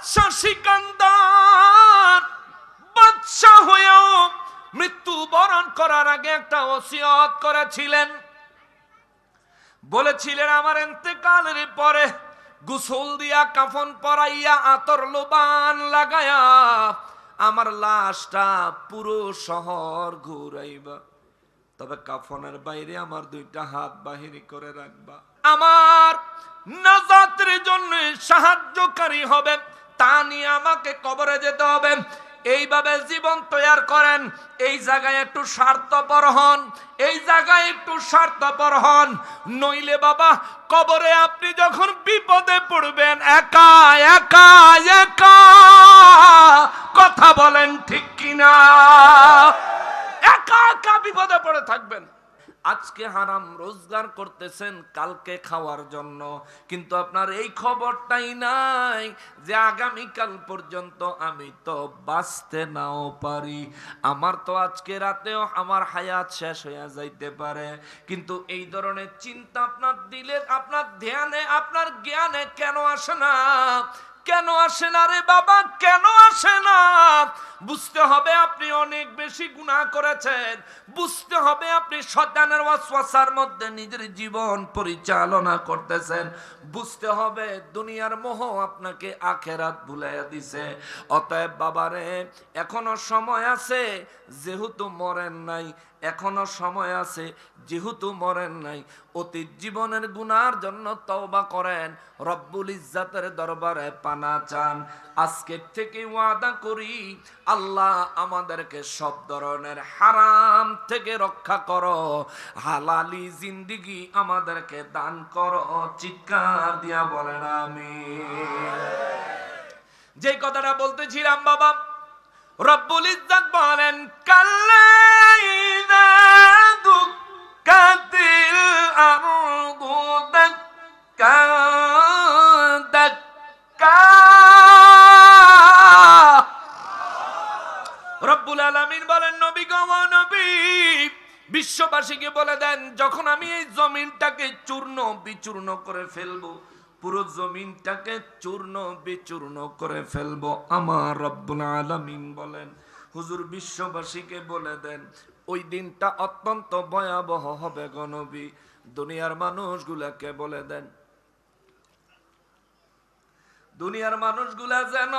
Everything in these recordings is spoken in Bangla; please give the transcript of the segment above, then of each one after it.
বাদশাহ সিকান্দার। বাদশাহ হয়েও মৃত্যু বরণ করার আগে একটা ওসিয়ত করেছিলেন। বলেছিলেন, আমার এতেকালের পরে গুসল দিয়া কাফন পরাইয়া আতর লোবান লাগায়া আমার লাশটা পুরো শহর ঘুরাইবা। তবে কাফনের বাইরে আমার দুইটা হাত বাহিনী করে রাখবা। আমার নাজাতের জন্য সাহায্যকারী হবে তা নিয়ে আমাকে কবরে যেতে হবে। এইভাবে জীবন তৈয়ার করেন। এই জায়গায় একটু স্বার্থপর হন। এই জায়গায় একটু স্বার্থপর হন। নইলে বাবা, কবরে আপনি যখন বিপদে পড়বেন, একা একা একা, কথা বলেন ঠিক কিনা? একা একা বিপদে পড়ে থাকবেন। আজকে হারাম রোজগার করতেছেন কালকে খাওয়ার জন্য। কিন্তু আপনার এই খবরটাই নাই যে আগামীকাল পর্যন্ত আমি তো বাঁচতে নাও পারি। আমার তো আজকে রাতেও আমার হায়াত শেষ হয়ে যাইতে পারে। কিন্তু এই ধরনের চিন্তা আপনার দিলে আপনার ধ্যানে, আপনার জ্ঞানে কেন আসে না? কেন আসে না রে বাবা? কেন আসে না? বুঝতে হবে আপনি অনেক বেশি গুনাহ করেছেন। বুঝতে হবে আপনি শয়তানের ওয়াসওয়াসার মধ্যে নিজের জীবন পরিচালনা করতেছেন। বুঝতে হবে দুনিয়ার মোহ আপনাকে আখেরাত ভুলাইয়া দিছে। অতএব বাবারে, এখনও সময় আছে, যেহেতু মরেন নাই এখনও সময় আছে, যেহেতু মরেন নাই, অতীত জীবনের গুনার জন্য তওবা করেন, রব্বুল ইজ্জাতের দরবারে পানা চান। আজকের থেকে ওয়াদা করি, আল্লাহ আমাদেরকে সব ধরনের হারাম থেকে রক্ষা করো, হালালি জিন্দিগি আমাদেরকে দান করো, চিৎকার দিয়া বলেন আমি যে কথাটা বলতেছিলাম বাবা রব্বুল ইজ্জত বলেন কাল্লাইদা দুক্কাতিল আরদু দাক্কা দাক্কা। রব্বুল আলামিন বলেন, নবী গো নবী, বিশ্ববাসীকে বলে দেন, যখন আমি এই জমিনটাকে চূর্ণ বিচূর্ণ করে ফেলব পুরো জমিনটাকে চূর্ণ বিচূর্ণ করে ফেলব। আমার রব্বুল আলামিন বলেন, হুজুর বিশ্ববাসীকে বলে দেন, ওই দিনটা অত্যন্ত ভয়াবহ হবে গণবী দুনিয়ার মানুষগুলাকে বলে দেন, দুনিয়ার মানুষগুলা যেন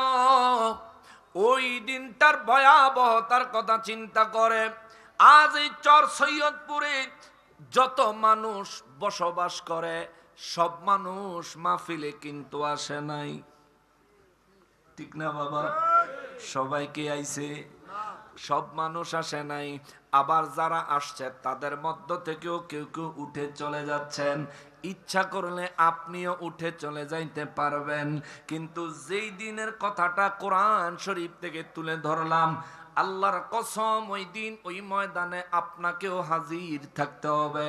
ওই দিনটার ভয়াবহতার কথা চিন্তা করে। আজ এই চর সৈয়দপুরে যত মানুষ বসবাস করে সব মানুষ মাহফিলে কিন্তু আসে নাই। ঠিক না বাবা? সবাইকে আইছে? সব মানুষ আসে নাই। আবার যারা আসছে, তাদের মধ্য থেকেও কেউ কেউ উঠে চলে যাচ্ছেন। ইচ্ছা করলে আপনিও উঠে চলে যাইতে পারবেন। কিন্তু যেই দিনের কথাটা কোরআন শরীফ থেকে তুলে ধরলাম আল্লাহর কসম, ওই দিন, ওই ময়দানে আপনাকেও হাজির থাকতে হবে।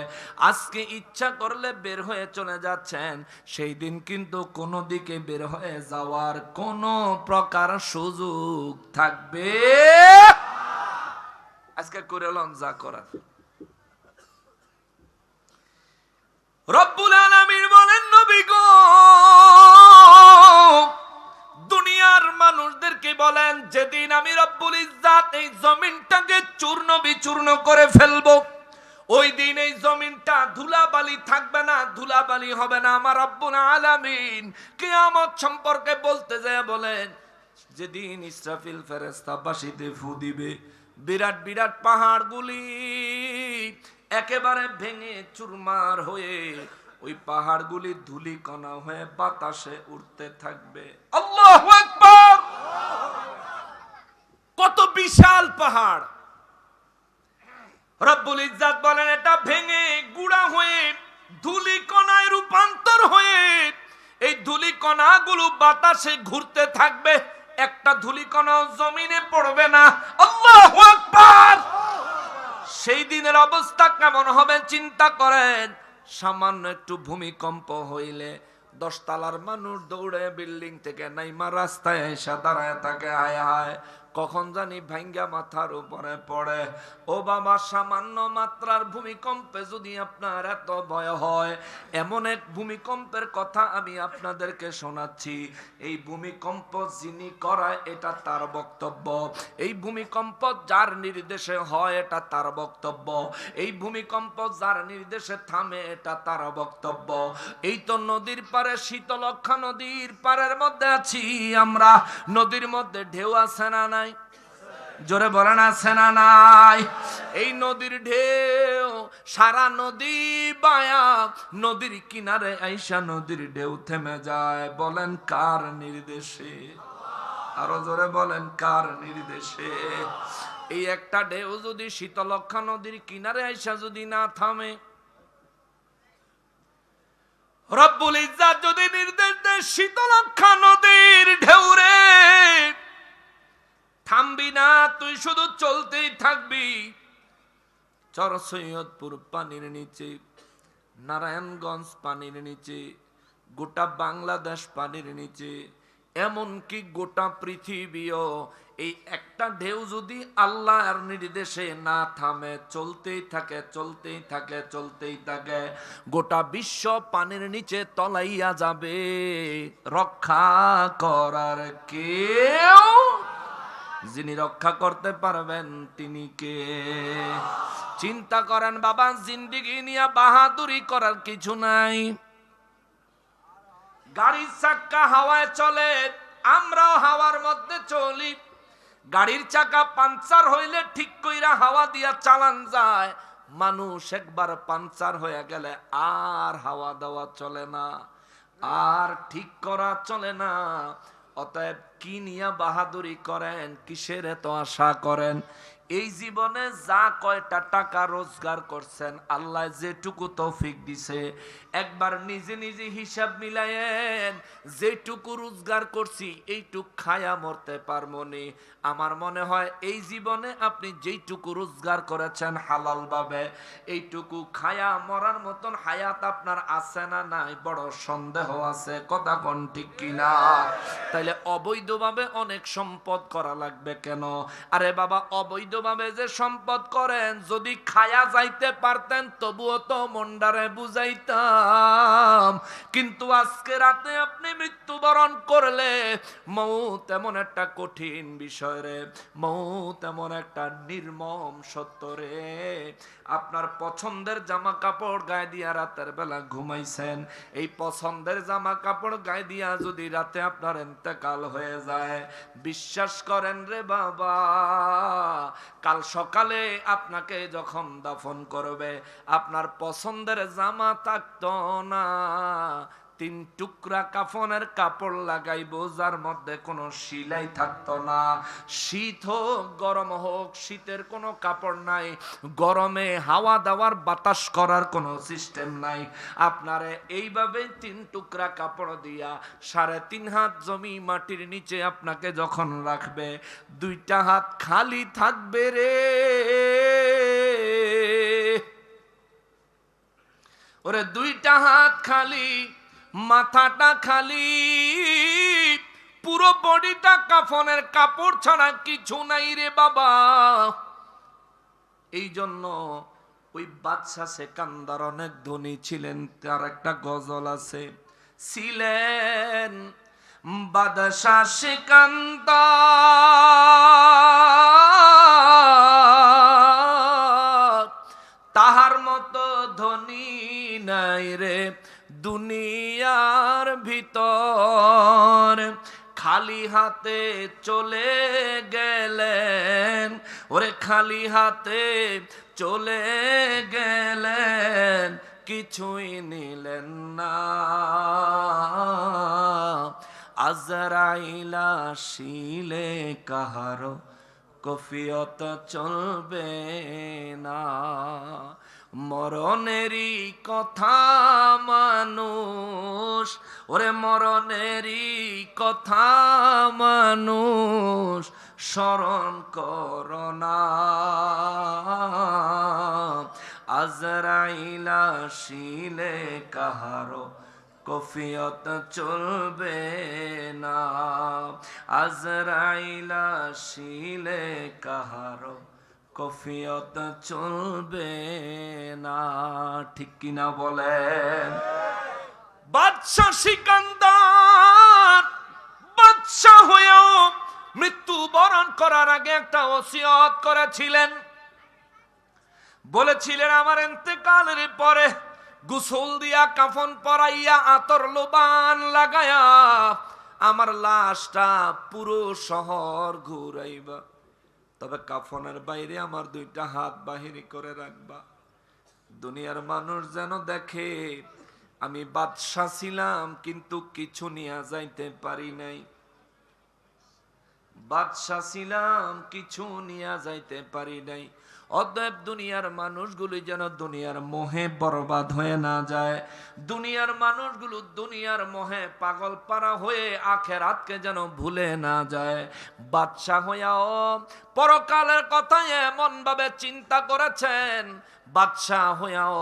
আজকে ইচ্ছা করলে বের হয়ে চলে যাচ্ছেন, সেই দিন কিন্তু কোনো দিকে বের হয়ে যাওয়ার কোনো প্রকার সুযোগ থাকবে। আজকে করে যা করার। রব্বুল আলামিন বলেন, নবী গো বলেন, যেদিন আমি রব্বুল ইজ্জাত এই জমিনটাকে চূর্ণ বিচূর্ণ করে ফেলব, ওই দিন এই জমিনটা ধুলাবালি থাকবে না, ধুলাবালি হবে না। আমার রব্বুল আলামিন কিয়ামত সম্পর্কে বলতে যায়, বলেন, যেদিন ইসরাফিল ফেরেস্তা বাসিতে ফু দিবে, বিরাট বিরাট পাহাড়গুলি একেবারে ভেঙে চুরমার হয়ে ওই পাহাড়গুলি ধুলি কণা হয়ে বাতাসে উঠতে থাকবে। আল্লাহু কত বিশাল পাহাড়। রব্বুল ইজ্জাত বলেন, এটা ভেঙে গুড়া হয়ে ধুলি কণায় রূপান্তর হয়ে, এই ধুলি কণাগুলো বাতাসে ঘুরতে থাকবে। একটা ধুলি কণাও জমিনে পড়বে না। আল্লাহু সেই দিনের অবস্থা কেমন হবে চিন্তা করেন। সামান্য একটু ভূমিকম্প হইলে দশতলার মানুষ দৌড়ে বিল্ডিং থেকে নাইমা রাস্তায় এসে দাঁড়ায় তাকে আয় হায়। কখন জানি ভাঙ্গা মাথার উপরে পড়ে। ও বাবা সামান্য মাত্রার ভূমিকম্পে যদি আপনার এত ভয় হয়, এমন এক ভূমিকম্পের কথা আমি আপনাদেরকে শোনাচ্ছি। এই ভূমিকম্প যিনি করায়, এটা তার বক্তব্য। এই ভূমিকম্প যার নির্দেশে হয়, এটা তার বক্তব্য। এই ভূমিকম্প যার নির্দেশে থামে, এটা তার বক্তব্য। এই তো নদীর পারে শীতলক্ষা নদীর পারের মধ্যে আছি আমরা। নদীর মধ্যে ঢেউ আছে না নাই। জোরে বলেন, আছে না নাই? এই নদীর ঢেউ, সারা নদী বায়া, নদীর কিনারে আইসা নদীর ঢেউ থেমে যায়। বলেন, কার নির্দেশে? আরও জোরে বলেন, কার নির্দেশে? এই একটা ঢেউ যদি শীতলক্ষা নদীর কিনারে আইসা যদি না থামে, রব্বুল ইজ্জাত যদি নির্দেশ দেয় শীতলক্ষা নদীর ঢেউ রে থামবি না, তুই শুধু চলতেই থাকবি। চর সৈয়দপুর পানির নিচে, নারায়ণগঞ্জ পানির নিচে, গোটা বাংলাদেশ পানির নিচে, এমনকি গোটা পৃথিবীও। এই একটা ঢেউ যদি আল্লাহর নির্দেশে না থামে, চলতেই থাকে চলতেই থাকে চলতেই থাকে, গোটা বিশ্ব পানির নিচে তলাইয়া যাবে। রক্ষা করার কেউ যিনি রক্ষা করতে পারবেন তিনি কে? চিন্তা করেন বাবা, জিন্দিগি নিয়ে বাহাদুরি করার কিছু নাই। গাড়ির চাক্কা হাওয়ায় চলে, আমরাও হাওয়ার মধ্যে চলি। গাড়ির চাকা পাঞ্চার হইলে ঠিক কইরা হাওয়া দিয়া চালান যায়। মানুষ একবার পাঞ্চার হয়ে গেলে আর হাওয়া দেওয়া চলে না, আর ঠিক করা চলে না। অতএব কি নিয়া বাহাদুরি করেন কিসের এত আশা করেন? এই জীবনে যা কয়টা টাকা রোজগার করছেন, আল্লাহ যেটুকু তৌফিক দিছে। একবার নিজে নিজে হিসাব মিলায়েন, যেটুকু রোজগার করছি, এইটুক খায়া মরতে পারমনি আমার মনে হয় এই জীবনে আপনি যেইটুকু রোজগার করেছেন হালাল ভাবে এইটুকু খায়া মরার মতন হায়াত আপনার আছে না নাই, বড় সন্দেহ আছে, কথা কোন ঠিক কিনা? তাইলে অবৈধভাবে অনেক সম্পদ করা লাগবে কেন? আরে বাবা অবৈধভাবে যে সম্পদ করেন, যদি খায়া যাইতে পারতেন, তবুও তো মন্ডারে বুঝাইতাম। কিন্তু আজকে রাতে আপনি মৃত্যুবরণ করলে মৌত তেমন একটা কঠিন বিষয় রে মৌত এমন একটা নির্মম সত্য রে। আপনার পছন্দের জামা কাপড় গায়ে দিয়া রাতের বেলা ঘুমাইছেন। এই পছন্দের জামা কাপড় গায়ে দিয়া যদি রাতে আপনার এতেকাল হয়ে যায়, বিশ্বাস করেন রে বাবা কাল সকালে আপনাকে যখন দাফন করবে আপনার পছন্দের জামা থাকতো না। তিন টুকরা কাফনের কাপড় লাগাইবো, যার মধ্যে কোনো সিলাই থাকতো না। শীত হোক, গরম হোক, শীতের কোনো কাপড় নাই। গরমে হাওয়া দেওয়ার বাতাস করার কোনো সিস্টেম নাই। আপনারে এইভাবে তিন টুকরা কাপড় দিয়া সাড়ে তিন হাত জমি মাটির নিচে আপনাকে যখন রাখবে, দুইটা হাত খালি থাকবে রে। ওরে দুইটা হাত খালি মাথাটা খালি। পুরো বডিটা কাফনের কাপড় ছাড়া কিছু নাই রে বাবা। এই জন্য ওই বাদশা সেকান্দার অনেক ধনী ছিলেন, তার একটা গজল আছে। ছিলেন বাদশা সেকান্দার ভিতর খালি হাতে চলে গেলেন, ওরে খালি হাতে চলে গেলেন, কিছুই নিলেন না। আজরাইলা শিলে কাহারো কফিয়ত চলবে না। মরণেরই কথা মানুষ ওরে মরণেরই কথা মানুষ স্মরণ করোনা আজরাইলা শিলে কাহারো কফিয়ত চলবে না। আজরাইলা শিলে কাহারো কফিয়ত চলবে না। ঠিক কিনা বলেন? বাদশাহ সিকান্দার। বাদশাহ হয়েও মৃত্যু বরণ করার আগে একটা ওসিয়ত করেছিলেন। বলেছিলেন, আমার এতেকালের পরে গুসল দিয়া কাফন পরাইয়া আতর লোবান লাগায়া আমার লাশটা পুরো শহর ঘুরাইবা। তবে কাফনের বাইরে আমার দুইটা হাত বাহিনী করে রাখবা। দুনিয়ার মানুষ যেন দেখে আমি বাদশা ছিলাম, কিন্তু কিছু নিয়ে যাইতে পারি নাই। বাদশা ছিলাম, কিছু নিয়ে যাইতে পারি নাই। অতএব দুনিয়ার মানুষগুলি যেন দুনিয়ার মোহে বরবাদ হয়ে না যায়। দুনিয়ার মানুষগুলো দুনিয়ার মোহে পাগল পারা হয়ে আখের আখেরাতকে যেন ভুলে না যায়। বাদশাহ হইয়াও পরকালের কথা এমন ভাবে চিন্তা করেছেন। বাদশাহ হইয়াও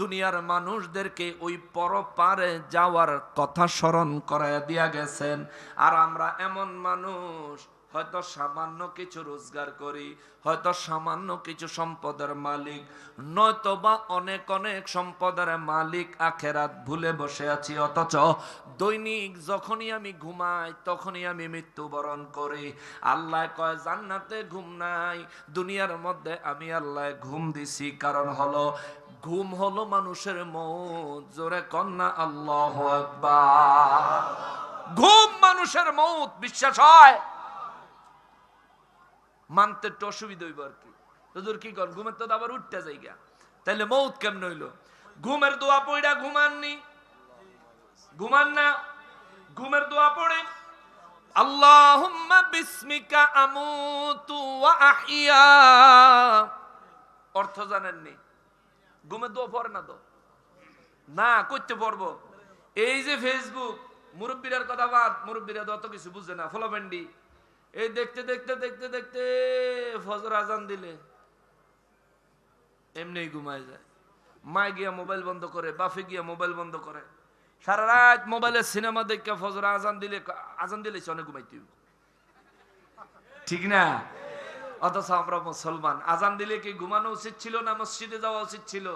দুনিয়ার মানুষদেরকে ওই পরপারে যাওয়ার কথা স্মরণ করায় দিয়া গেছেন। আর আমরা এমন মানুষ হয়তো সামান্য কিছু রোজগার করি, হয়তো সামান্য কিছু সম্পদের মালিক নয়তো বা অনেক অনেক সম্পদের মালিক আখেরাত ভুলে বসে আছি, অথচ দৈনিক যখনই আমি ঘুমাই, তখনই আমি মৃত্যুবরণ করি। আল্লাহ কয়, জান্নাতে ঘুম নাই, দুনিয়ার মধ্যে আমি আল্লাহ ঘুম দিছি। কারণ হলো, ঘুম হলো মানুষের মৌত। জোরে কন্যা, আল্লাহ ঘুম মানুষের মৌত, বিশ্বাস হয়? মানতে একটু অসুবিধা হইব আর কি। হুজুর কি কর, ঘুমের তো আবার উঠতে যাই গা তাইলে মৌত কেমন হইল? ঘুমের দোয়া পড়া ঘুমাননি? ঘুমান না? ঘুমের দোয়া পড়ে? আল্লাহুম্মা বিসমিকা আমুতু ওয়া আহইয়া অর্থ জানেননি? ঘুমের দোয়া পড়ে না তো? না করতে পারব এই যে ফেসবুক মুরব্বীরার কথা বাদ, মুরব্বীরা অত কিছু বুঝে না। ফলোভেন্ডি এই দেখতে দেখতে দেখতে দেখতে ফজর আজান দিলে। এমনি ঘুমায় যায়। মা গিয়া মোবাইল বন্ধ করে বাফে গিয়া মোবাইল বন্ধ করে। সারা রাত মোবাইলে সিনেমা দেখে ফজর আজান দিলে আজান দিলে অনেক ঘুমাইতে ঠিক না? অথচ আমরা মুসলমান। আজান দিলে কি ঘুমানো উচিত ছিল না মসজিদে যাওয়া উচিত ছিল?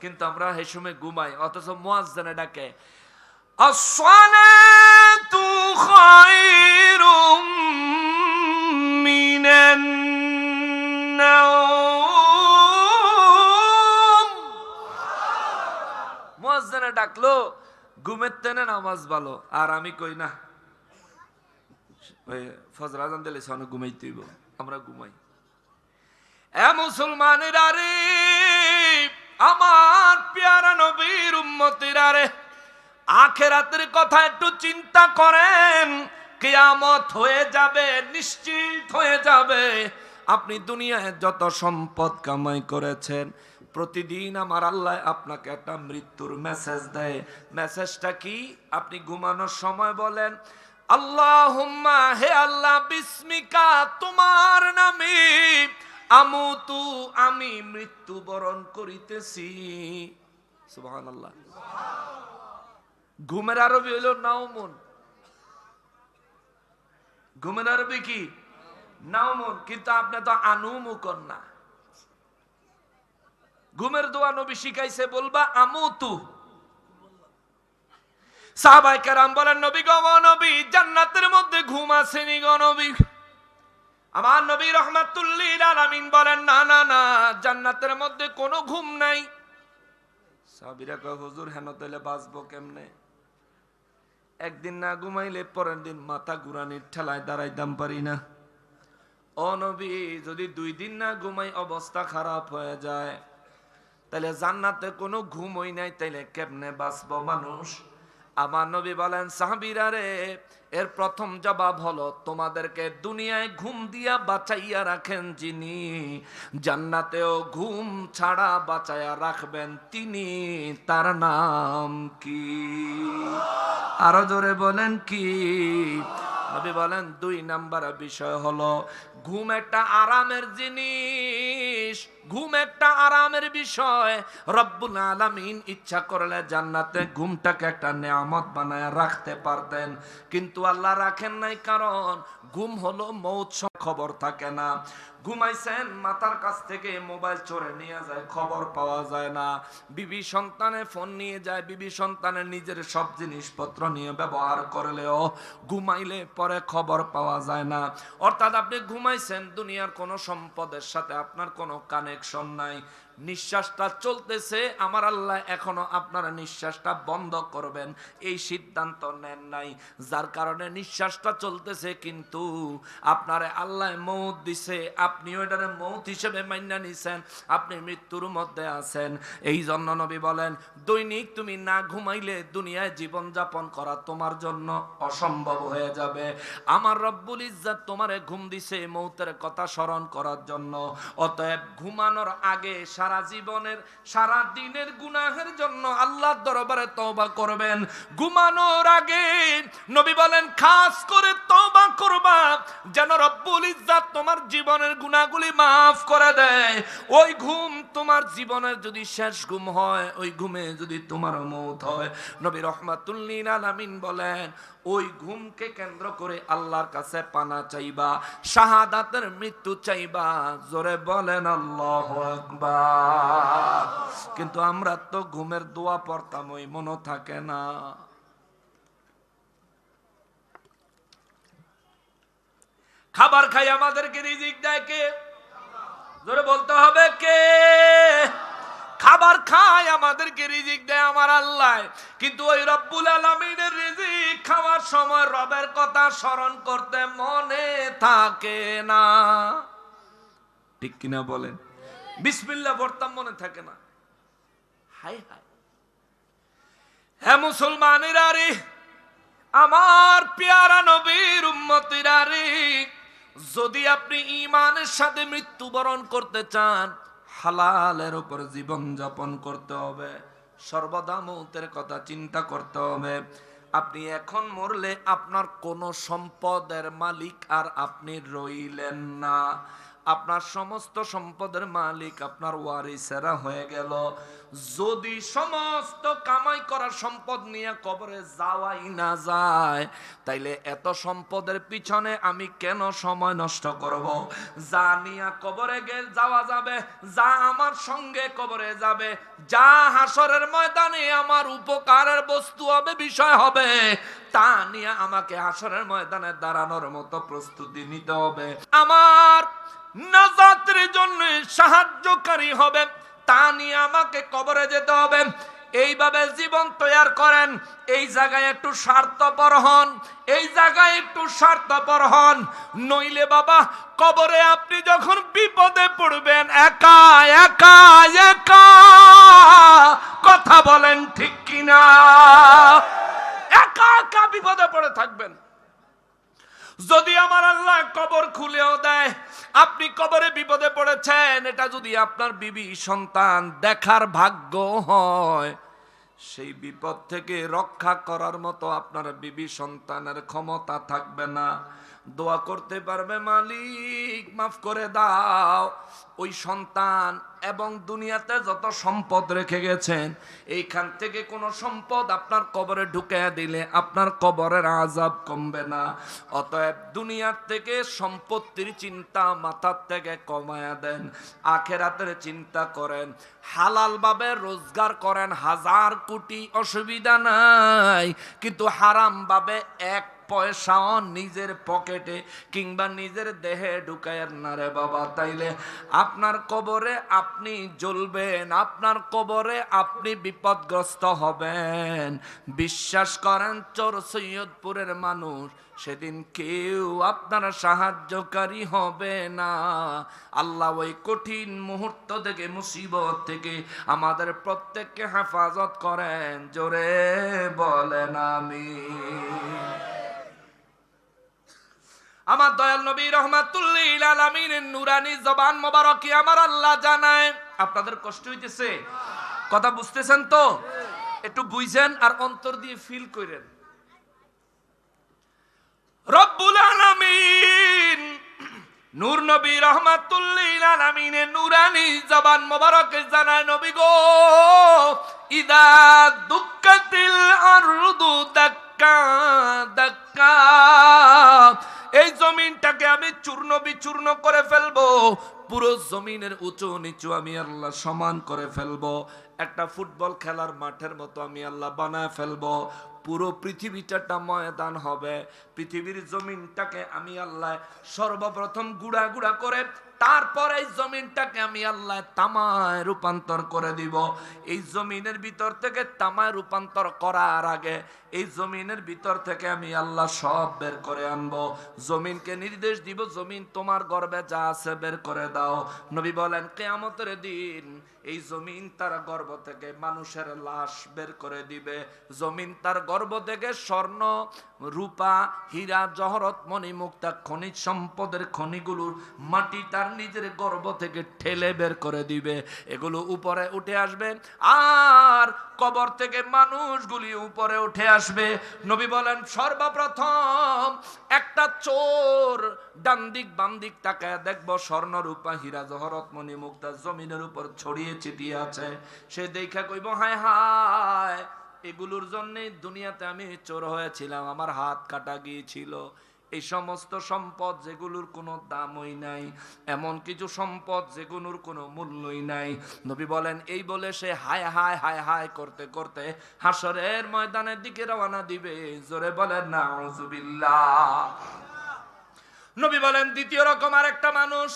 কিন্তু আমরা সেই সময় ঘুমাই, অথচ মোয়াজ ডাকে অসনে خير من النوم মুয়াজ্জিনে ডাকলো ঘুমের তেনে নামাজ ভালো আর আমি কই না ওই ফজর আজান দিলে সনে ঘুমাইতে হইব আমরা ঘুমাই এ মুসলমানের আরে আমার পেয়ারা নবীর উম্মতিরা রে আখেরাতের কথা একটু চিন্তা করেন। কেয়ামত হয়ে যাবে, নিশ্চিত হয়ে যাবে। আপনি দুনিয়ায় যত সম্পদ কামাই করেছেন, প্রতিদিন আমার আল্লাহ আপনাকে একটা মৃত্যুর মেসেজ দেয়। মেসেজটা কি? আপনি ঘুমানোর সময় বলেন আল্লাহ হে আল্লাহ, বিস্মিকা, তোমার নামে আমুতু, আমি মৃত্যুবরণ করিতেছি। সুবহানাল্লাহ। ঘুমের আরবি হইল নাওমন। ঘুমের আরবি কি? নাওমন, কিন্তু আপনি তো আনুমুকন না। ঘুমের দোয়া নবী শিখাইছে, বলবা আমুতু। সাহাবাই কারাম বলেন, নবী গো নবী, জান্নাতের মধ্যে ঘুম আসেনি গো নবী। আমার নবী রহমাতুল্লিল আলামিন বলেন, না না না, জান্নাতের মধ্যে কোনো ঘুম নাই। সাবিরা কয়, হুজুর, হেন তাইলে বাঁচবো কেমনে? একদিন না ঘুমাইলে পরের দিন মাথা ঘুরানির ঠেলায় দাঁড়াইতাম পারি না। অনবী যদি দুই দিন না ঘুমাই অবস্থা খারাপ হয়ে যায়, তাহলে জান্নাতে কোনো ঘুমই নাই, তাইলে কেমনে বাঁচব মানুষ? আমার নবী বলেন, সাহাবিরা রে, এর প্রথম জবাব হলো, তোমাদেরকে দুনিয়ায় ঘুম দিয়া বাঁচাইয়া রাখেন যিনি, জান্নাতেও ঘুম ছাড়া বাঁচাইয়া রাখবেন তিনি, তার নাম কি? আরও জোরে বলেন কি? নবী বলেন, দুই নাম্বার বিষয় হলো, ঘুম একটা আরামের জিনিস, ঘুম একটা আরামের বিষয়। রব্বুল আলামিন ইচ্ছা করলে জান্নাতে ঘুমটাকে একটা নেয়ামত বানায় রাখতে পারতেন, কিন্তু আল্লাহ রাখেন নাই, কারণ ঘুম হলো মৌত খবর থাকে না। ঘুমাইছেন, মাতার কাছ থেকে মোবাইল চোরে নিয়ে যায়, খবর পাওয়া যায় না। বিবি সন্তানে ফোন নিয়ে যায়, বিবি সন্তানের নিজের সব জিনিসপত্র নিয়ে ব্যবহার করলেও ঘুমাইলে পরে খবর পাওয়া যায় না। অর্থাৎ আপনি ঘুমাইছেন, দুনিয়ার কোনো সম্পদের সাথে আপনার কোনো কানেকশন নাই। নিঃশ্বাসটা চলতেছে, আমার আল্লাহ এখনও আপনার নিঃশ্বাসটা বন্ধ করবেন। এই সিদ্ধান্ত নেন নাই। যার কারণে নিঃশ্বাসটা চলতেছে, কিন্তু আপনারে আল্লাহ মৌত দিছে। আপনি ওইটারে মৌত হিসেবে মান্যা নিছেন, আপনি মৃত্যুর মধ্যে আছেন। এই জন্য নবী বলেন, দৈনিক তুমি না ঘুমাইলে দুনিয়ায় জীবন যাপন করা তোমার জন্য অসম্ভব হয়ে যাবে। আমার রব্বুল ইজ্জাত তোমারে ঘুম দিছে মৌতের কথা স্মরণ করার জন্য। অতএব ঘুমানোর আগে সারা জীবনের, সারা দিনের গুনাহের জন্য আল্লাহর দরবারে তওবা করবেন। ঘুমানোর আগে নবী বলেন, খাস করে তওবা করবা, যেন রব্বুল ইজ্জাত তোমার জীবনের গুনাহগুলি মাফ করে দেয়। ওই ঘুম তোমার জীবনের যদি শেষ ঘুম হয়, ওই ঘুমে যদি তোমার মৌত হয়। নবী রহমাতুল্লিন আলামিন বলেন ওই ঘুমকে কেন্দ্র করে আল্লাহর কাছে পানা চাইবা, শাহাদাতের মৃত্যু চাইবা। জোরে বলেন, আল্লাহ কিন্তু আমরা তো ঘুমের দোয়া পড়তাম ওই মনে থাকে না। খাবার খাই, আমাদেরকে রিজিক দেয় কে? জোরে বলতে হবে কে? খাবার খায়, আমাদেরকে রিজিক দেয় আমার আল্লাহ। কিন্তু ওই রব্বুল আলমিনের রিজিক খাওয়ার সময় রবের কথা স্মরণ করতে মনে থাকে না। ঠিক কিনা বলেন? বিসমিল্লা পড়তাম, মনে থাকে না। হাই হাই হ্যাঁ মুসলমানেরা রে, আমার পেয়ারা নবীর উম্মতিরা রে, যদি আপনি ইমানের সাথে মৃত্যুবরণ করতে চান হালালের উপর জীবন যাপন করতে হবে। সর্বদা মৌতের কথা চিন্তা করতে হবে। আপনি এখন মরলে আপনার কোনো সম্পদের মালিক আর আপনি রইলেন না। আপনার সমস্ত সম্পদের মালিক আপনার ওয়ারিসেরা হয়ে গেল। যদি সমস্ত কামাই করার সম্পদ নিয়ে কবরে যাওয়াই না যায়, তাইলে এত সম্পদের পিছনে আমি কেন সময় নষ্ট করব? যা নিয়ে কবরে গে যাওয়া যাবে, যা আমার সঙ্গে কবরে যাবে, যা হাসরের ময়দানে আমার উপকারের বস্তু হবে, বিষয় হবে, তা নিয়ে আমাকে হাসরের ময়দানে দাঁড়ানোর মতো প্রস্তুতি নিতে হবে। আমার নাজাতের জন্য সাহায্যকারী হবে, তা নিয়ে আমাকে কবরে যেতে হবে। এইভাবে জীবন তৈয়ার করেন, এই জায়গায় একটু স্বার্থপর হন, এই জায়গায় একটু স্বার্থপর হন। নইলে বাবা, কবরে আপনি যখন বিপদে পড়বেন, একা একা একা, কথা বলেন ঠিক কিনা? একা একা বিপদে পড়ে থাকবেন। যদি আমার আল্লাহ কবর খুলেও দেয়, আপনি কবরে বিপদে পড়েছেন, এটা যদি আপনার বিবি সন্তান দেখার ভাগ্য হয়, সেই বিপদ থেকে রক্ষা করার মতো আপনার বিবি সন্তানের ক্ষমতা থাকবে না। দোয়া করতে পারবে মালিক, মাফ করে দাও। ওই সন্তান এবং দুনিয়াতে যত সম্পদ রেখে গেছেন, এইখান থেকে কোনো সম্পদ আপনার কবরে ঢুকে দিলে আপনার কবরের আজাব কমবে না। অতএব দুনিয়ার থেকে সম্পত্তির চিন্তা মাথার থেকে কমায়া দেন, আখেরাতের চিন্তা করেন। হালালভাবে রোজগার করেন, হাজার কোটি অসুবিধা নাই, কিন্তু হারামভাবে এক পয়সাও নিজের পকেটে কিংবা নিজের দেহে ঢুকায় না রে বাবা। তাইলে আপনার কবরে আপনি জ্বলবেন, আপনার কবরে আপনি বিপদগ্রস্ত হবেন। বিশ্বাস করেন, চোর সৈয়দপুরের মানুষ, সেদিন কেউ আপনার সাহায্যকারী হবে না। আল্লাহ ওই কঠিন মুহূর্ত থেকে, মুসিবত থেকে আমাদের প্রত্যেককে হেফাজত করেন। জোরে বলেন আমি আমার দয়াল নবী রহমাতুল্লিল আলামিনের নুরানি জবান মোবারকি আমার আল্লাহ জানায়। আপনাদের কষ্ট হইতেছে? কথা বুঝতেছেন তো? একটু বুঝেন আর অন্তর দিয়ে ফিল করেন। রব্বুল নূর নবী রহমাতুল্লিল আলামিনে নুরানি জবান মোবারকে জানায়, নবী গো, ইদা দুক্কাতিল আরদু দাক্কা দাক্কা এই জমিনটাকে আমি চূর্ণ বিচূর্ণ করে ফেলব। পুরো জমিনের উঁচু নিচু আমি আল্লাহ সমান করে ফেলব। একটা ফুটবল খেলার মাঠের মতো আমি আল্লাহ বানায় ফেলব। পুরো পৃথিবীটা ময়দান হবে। পৃথিবীর জমিনটাকে আমি আল্লাহ সর্বপ্রথম গুড়া গুড়া করে তারপর এই জমিনটাকে আমি আল্লাহ তামায় রূপান্তর করে দিব। এই জমিনের ভিতর থেকে তামায় রূপান্তর করার আগে এই জমিনের ভিতর থেকে আমি আল্লাহ সব বের করে আনব। জমিনকে নির্দেশ দিব, জমিন তোমার গর্বে যা আছে বের করে দাও। নবী বলেন, কেয়ামতের দিন এই জমিন তার গর্ভ থেকে মানুষের লাশ বের করে দিবে। জমিন তার গর্ভ থেকে স্বর্ণ, রূপা, হীরা, জহরত মণি মুক্তা খনিজ সম্পদের খনিগুলোর মাটি তার নিজের গর্ভ থেকে ঠেলে বের করে দিবে। এগুলো উপরে উঠে আসবে আর কবর থেকে মানুষগুলি উপরে উঠে আসবে। নবী বলেন, সর্বপ্রথম একটা চোর ডান দিক, বাম দিক তাকায় দেখব স্বর্ণ রূপা হীরা জহরত মনি মুক্তা জমিনের উপর ছড়িয়ে ছিটিয়ে আছে। সে দেখা কইব, হায় হায়, এগুলোর জন্যই দুনিয়াতে আমি চোর হয়েছিলাম, আমার হাত কাটা গিয়েছিল। এই সমস্ত সম্পদ যেগুলোর কোনো দামই নাই, এমন কিছু সম্পদ যেগুলোর কোনো মূল্যই নাই। নবী বলেন, এই বলে সে হায় হায় হায় হায় করতে করতে হাসরের ময়দানের দিকে রওনা দিবে। জোরে বলেন না নবী বলেন, দ্বিতীয় রকম আর একটা মানুষ,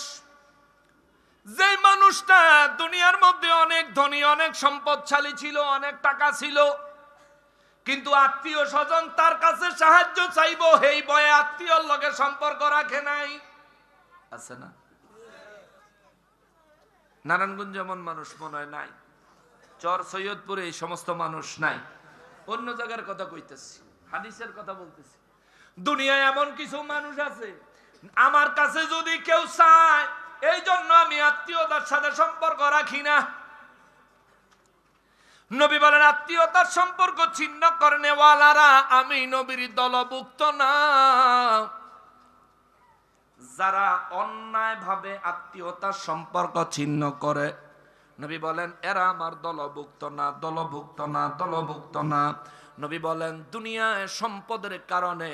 যে মানুষটা দুনিয়ার মধ্যে অনেক ধনী, অনেক সম্পদশালী ছিল, অনেক টাকা ছিল কিন্তু আত্মীয় স্বজন তার কাছে সাহায্য চাইব এই বয়ে আত্মীয়র লগে সম্পর্ক রাখে নাই। আছে না? নারায়ণগঞ্জ যেমন মানুষ মনে হয় নাই। চর সৈয়দপুরে এই সমস্ত মানুষ নাই। অন্য জায়গার কথা কইতেছি, হাদিসের কথা বলতেছি। দুনিয়ায় এমন কিছু মানুষ আছে, আমার কাছে যদি কেউ চায় এই জন্য আমি আত্মীয়তার সাথে সম্পর্ক রাখি না। নবী বলেন, আত্মীয়তার সম্পর্ক ছিন্ন করেনেওয়ালারা আমি নবীর দলভুক্ত না। যারা অন্যায় ভাবে আত্মীয়তার সম্পর্ক ছিন্ন করে, নবী বলেন, এরা আমার দলভুক্ত না দলভুক্ত না দলভুক্ত না। নবী বলেন, দুনিয়ায় সম্পদের কারণে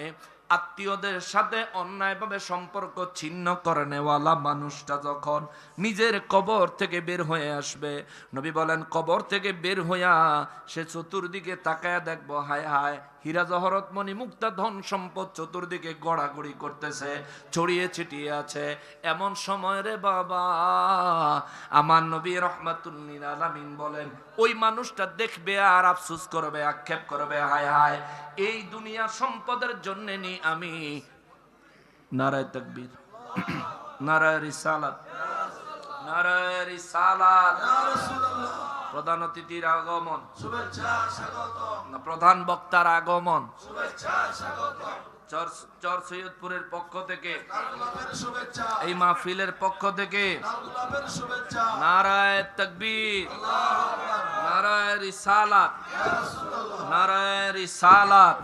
আত্মীয়দের সাথে অন্যায়ভাবে সম্পর্ক ছিন্ন করে নেওয়ালা মানুষটা যখন নিজের কবর থেকে বের হয়ে আসবে, নবী বলেন, কবর থেকে বের হইয়া সে চতুর্দিকে তাকায়া দেখব, হায় হায় হীরা জহরত মণি মুক্তা ধন সম্পদ চতুর্দিকে গড়াগড়ি করতেছে, ছড়িয়ে ছিটিয়ে আছে। এমন সময় রে বাবা, আমার নবী রহমাতুল্লিন আলামিন বলেন, ওই মানুষটা দেখবে আর আফসুস করবে, আক্ষেপ করবে, হায় হায়। এই দুনিয়া সম্পদের জন্যে নি আমি নারায় তকবীর, নারায় রিসালাত নারায় রিসালাত। প্রধান অতিথির আগমন। না, প্রধান বক্তার আগমন। চর সৈয়দপুরের পক্ষ থেকে। এই মাহফিলের পক্ষ থেকে। নারায় তকবীর। নারায় রিসালাত। নারায় রিসালাত।